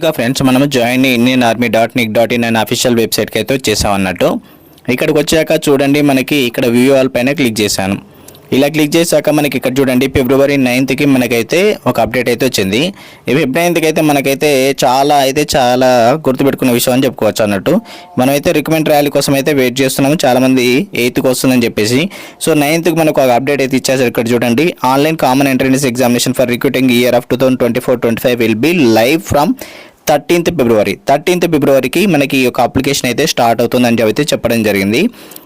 ఇంకా ఫ్రెండ్స్ మనము join Indian army dot nic dot in అనే అఫీషియల్ వెబ్సైట్కి అయితే వచ్చేసాం అన్నట్టు. ఇక్కడికి వచ్చాక చూడండి మనకి ఇక్కడ వ్యూ ఆల్ పైన క్లిక్ చేశాను. ఇలా క్లిక్ చేశాక మనకి ఇక్కడ చూడండి ఫిబ్రవరి నైన్త్కి మనకైతే ఒక అప్డేట్ అయితే వచ్చింది. ఈ ఫిబ్రవరి నైన్త్కి అయితే మనకైతే చాలా అయితే చాలా గుర్తుపెట్టుకున్న విషయం అని చెప్పుకోవచ్చు అన్నట్టు. మనమైతే రికమెండ్ ర్యాలీ కోసం అయితే వెయిట్ చేస్తున్నాము. చాలామంది ఎయిత్కి వస్తుందని చెప్పేసి. సో నైన్త్కి మనకు ఒక అప్డేట్ అయితే ఇచ్చేసారు ఇక్కడ చూడండి. Online common entrance examination for recruiting year of two thousand twenty four twenty five will be live from thirteenth February. Thirteenth ఫిబ్రవరికి మనకి ఈ యొక్క అప్లికేషన్ అయితే స్టార్ట్ అవుతుందని చెప్పి అయితే చెప్పడం జరిగింది.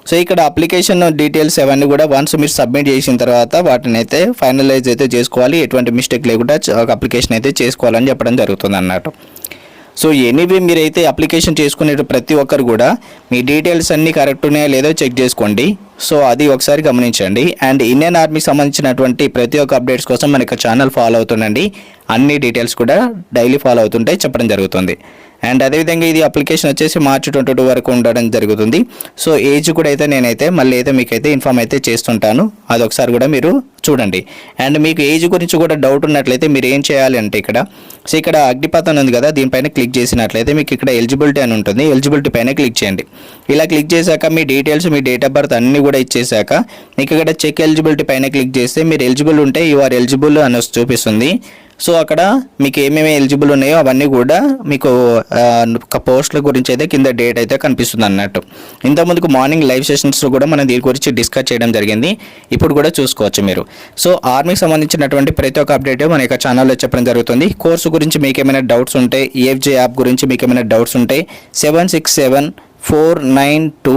సో ఇక్కడ అప్లికేషన్ డీటెయిల్స్ అవన్నీ కూడా వన్స్ మీరు సబ్మిట్ చేసిన తర్వాత వాటిని అయితే ఫైనలైజ్ అయితే చేసుకోవాలి. ఎటువంటి మిస్టేక్ లేకుండా అప్లికేషన్ అయితే చేసుకోవాలని చెప్పడం జరుగుతుంది అన్నట్టు. సో ఎనీవే మీరైతే అప్లికేషన్ చేసుకునే ప్రతి ఒక్కరు కూడా మీ డీటెయిల్స్ అన్నీ కరెక్ట్ ఉన్నాయో లేదో చెక్ చేసుకోండి. సో అది ఒకసారి గమనించండి. అండ్ ఇండియన్ ఆర్మీకి సంబంధించినటువంటి ప్రతి ఒక్క అప్డేట్స్ కోసం మనకి ఛానల్ ఫాలో అవుతుండండి. అన్ని డీటెయిల్స్ కూడా డైలీ ఫాలో అవుతుంటే చెప్పడం జరుగుతుంది. అండ్ అదేవిధంగా ఇది అప్లికేషన్ వచ్చేసి మార్చి ట్వంటీ టూ వరకు ఉండడం జరుగుతుంది. సో ఏజ్ కూడా అయితే నేనైతే మళ్ళీ అయితే మీకైతే ఇన్ఫామ్ అయితే చేస్తుంటాను. అది ఒకసారి కూడా మీరు చూడండి. అండ్ మీకు ఏజ్ గురించి కూడా డౌట్ ఉన్నట్లయితే మీరు ఏం చేయాలి అంటే ఇక్కడ సో ఇక్కడ అగ్నిపథం ఉంది కదా దీనిపైన క్లిక్ చేసినట్లయితే మీకు ఇక్కడ ఎలిజిబిలిటీ అని ఉంటుంది. ఎలిజిబిలిటీ పైన క్లిక్ చేయండి. ఇలా క్లిక్ చేశాక మీ డీటెయిల్స్ మీ డేట్ ఆఫ్ బర్త్ అన్నీ కూడా ఇచ్చేసాక మీకు ఇక్కడ చెక్ ఎలిజిబిలిటీ పైన క్లిక్ చేస్తే మీరు ఎలిజిబుల్ ఉంటే యు ఆర్ ఎలిజిబుల్ అని చూపిస్తుంది. సో అక్కడ మీకు ఏమేమి ఎలిజిబుల్ ఉన్నాయో అవన్నీ కూడా మీకు ఒక పోస్టుల గురించి అయితే కింద డేట్ అయితే కనిపిస్తుంది అన్నట్టు. ఇంతకుముందుకు మార్నింగ్ లైవ్ సెషన్స్ కూడా మనం దీని గురించి డిస్కస్ చేయడం జరిగింది. ఇప్పుడు కూడా చూసుకోవచ్చు మీరు. సో ఆర్మీకి సంబంధించినటువంటి ప్రతి ఒక్క అప్డేట్ మన యొక్క ఛానల్లో చెప్పడం జరుగుతుంది. కోర్సు గురించి మీకు ఏమైనా డౌట్స్ ఉంటే ఈఎఫ్జే యాప్ గురించి మీకు ఏమైనా డౌట్స్ ఉంటే seven six seven four nine two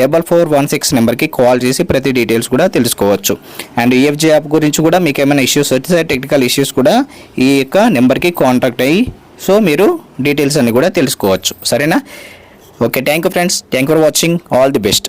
double four one six నెంబర్కి కాల్ చేసి ప్రతి డీటెయిల్స్ కూడా తెలుసుకోవచ్చు. అండ్ ఈఎఫ్జీ యాప్ గురించి కూడా మీకు ఏమైనా ఇష్యూస్ వస్తే టెక్నికల్ ఇష్యూస్ కూడా ఈ యొక్క నెంబర్కి కాంటాక్ట్ అయ్యి సో మీరు డీటెయిల్స్ అన్ని కూడా తెలుసుకోవచ్చు. సరేనా? Okay thank you friends thank for watching all the best